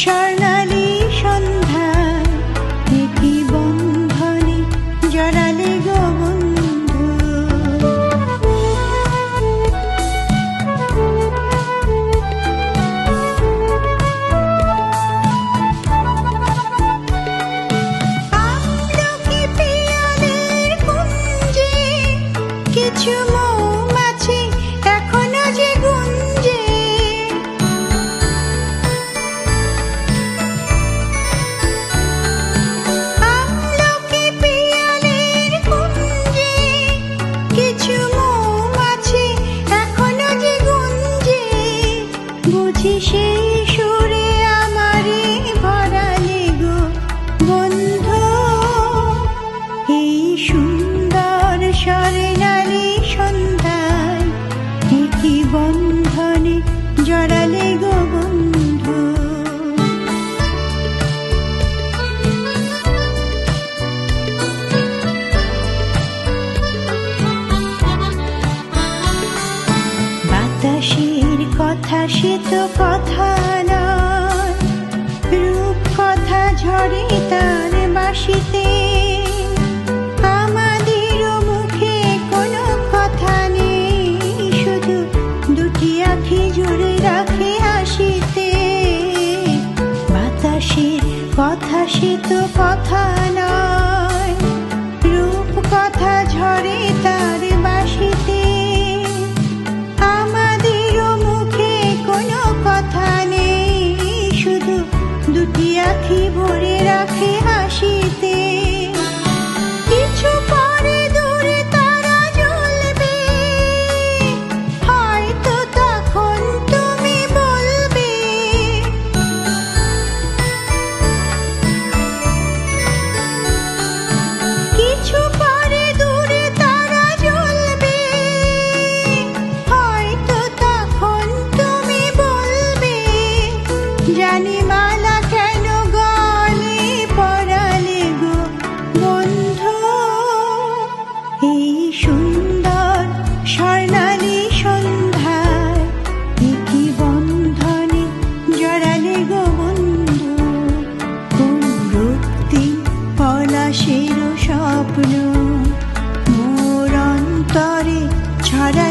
স্বর্ণালী সন্ধ্যা একই বন্ধনে জড়ালে গো বন্ধু। আমলকি পিয়ালের কুঞ্জে কিছু কথা কথা নয়। রূপ কথা ঝরে তার বাসিতে। আমাদের মুখে কোনো কথা নেই। শুধু দুটি আখি জুড়ে রাখে আসিতে বাতাসের কথা শীত হাসির স্বপ্ন মোর অন্তরে ছড়া